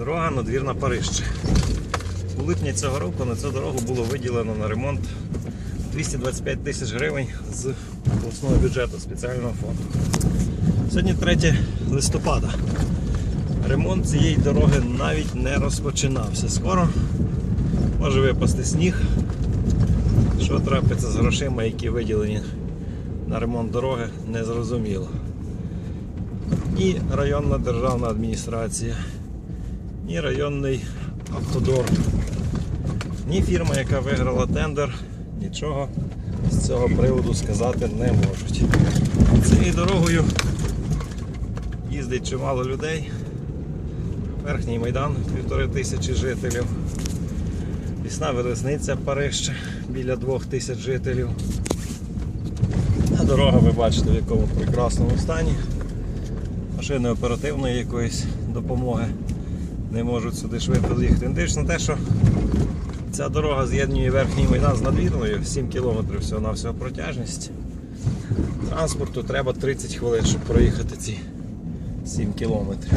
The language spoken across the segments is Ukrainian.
Дорога надвірна Парижче. У липні цього року на цю дорогу було виділено на ремонт 225 тисяч гривень з обласного бюджету спеціального фонду. Сьогодні 3 листопада. Ремонт цієї дороги навіть не розпочинався. Скоро може випасти сніг. Що трапиться з грошима, які виділені на ремонт дороги, не зрозуміло. Ні районна державна адміністрація, ні районний автодор, ні фірма, яка виграла тендер, нічого з цього приводу сказати не можуть. Цією дорогою їздить чимало людей. Верхній майдан півтори тисячі жителів. Лісна Велесниця Парижче біля двох тисяч жителів. А дорога ви бачите в якому прекрасному стані. Машини оперативної якоїсь допомоги не можуть сюди швидко доїхати. Не дивлячись на те, що ця дорога з'єднує верхній майдан з надвірною, 7 км всього на всього протяжність. Транспорту треба 30 хвилин, щоб проїхати ці 7 кілометрів.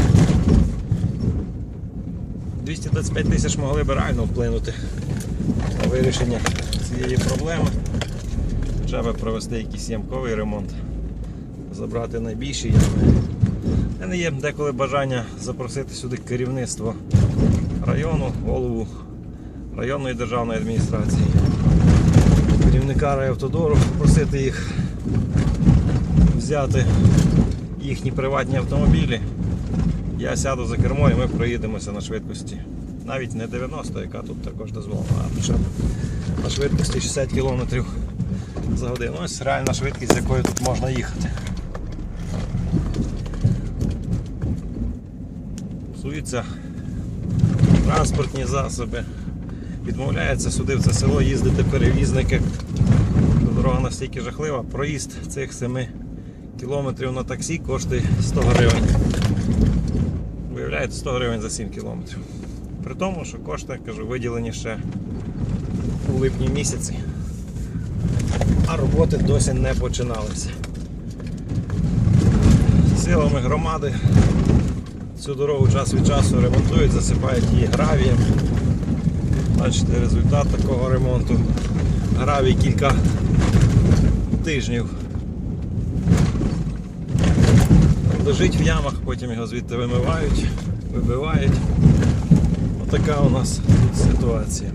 225 тисяч могли б реально вплинути на вирішення цієї проблеми. Б провести якийсь ямковий ремонт, забрати найбільші ями. У мене є деколи бажання запросити сюди керівництво району, голову районної державної адміністрації, керівника райавтодору, попросити їх взяти їхні приватні автомобілі. Я сяду за кермо і ми проїдемося на швидкості. Навіть не 90, яка тут також дозволена, а на швидкості 60 км за годину. Ось реальна швидкість, з якою тут можна їхати. Псуються транспортні засоби. Відмовляються сюди в це село їздити перевізники. Дорога настільки жахлива, проїзд цих 7 кілометрів на таксі коштує 100 гривень. Виявляєте 100 гривень за 7 кілометрів. При тому, що кошти, кажу, виділені ще у липні місяці, а роботи досі не починалися. Силами громади цю дорогу час від часу ремонтують, засипають її гравієм. Бачите, результат такого ремонту. Гравій кілька тижнів лежить в ямах, потім його звідти вимивають, вибивають. Отака у нас ситуація.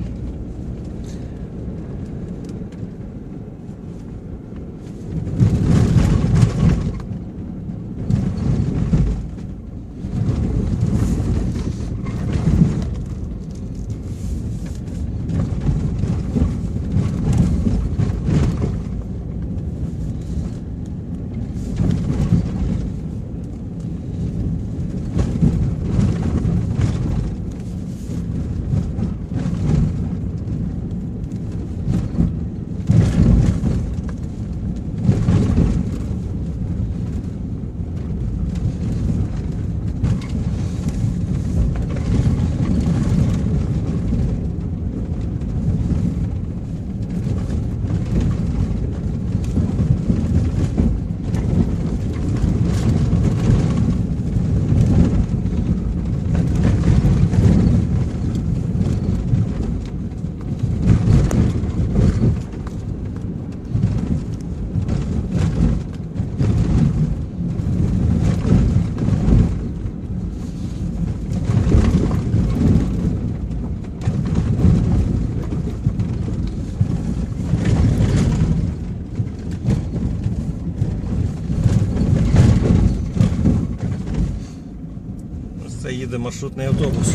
Ось це їде маршрутний автобус.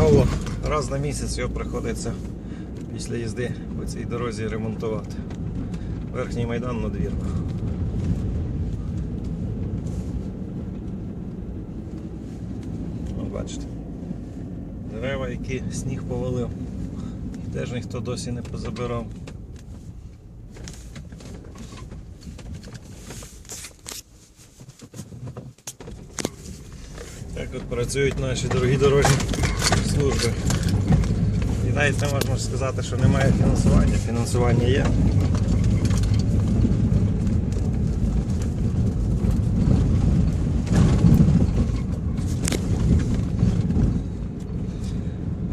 Алло, раз на місяць його приходиться після їзди по цій дорозі ремонтувати. Верхній майдан надвірно. Бачите. Дерева, які сніг повалив. Їх теж ніхто досі не позабирав. от працюють наші дорогі дорожні служби. І навіть не можна сказати, що немає фінансування, фінансування є.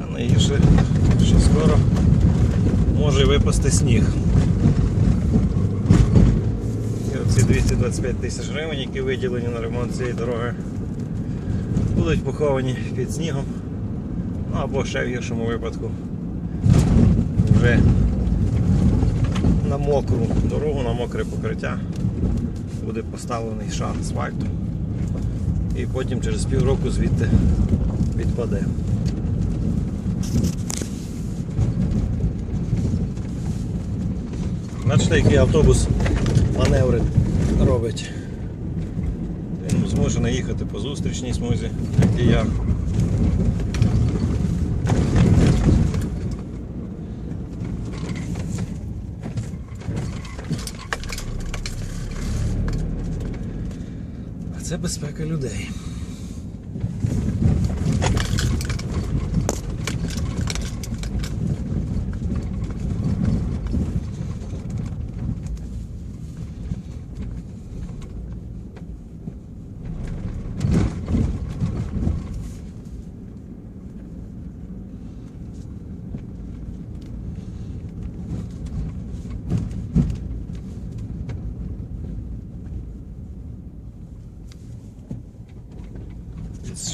А найгірше, що скоро може випасти сніг. І оці 225 тисяч гривень, які виділені на ремонт цієї дороги будуть поховані під снігом. Ну або ще в гіршому випадку вже на мокру дорогу, на мокре покриття буде поставлений шар асфальту і потім через півроку звідти відпаде. Бачите, який автобус маневри робить. Зможе наїхати по зустрічній смузі, як і я. А це безпека людей.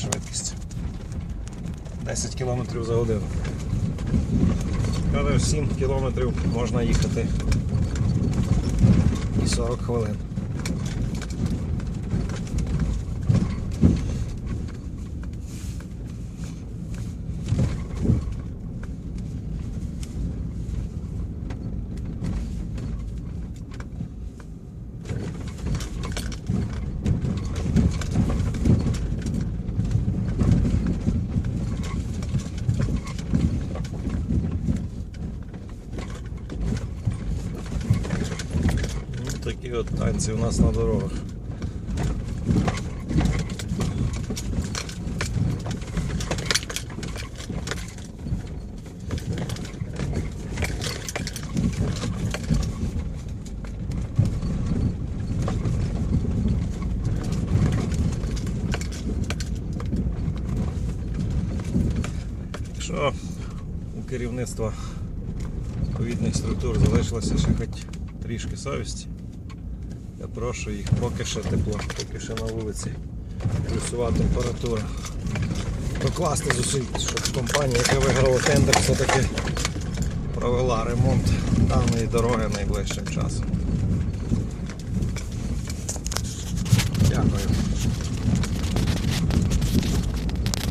швидкість 10 км за годину. Але 7 км можна їхати і 40 хвилин. Ну, такі от танці у нас на дорогах. Якщо у керівництва відповідних структур залишилося ще хоч трішки совісті. Прошу їх поки ще тепло, поки ще на вулиці плюсова температура. Докласти зусиль, щоб компанія, яка виграла тендер, все-таки провела ремонт даної дороги найближчим часом.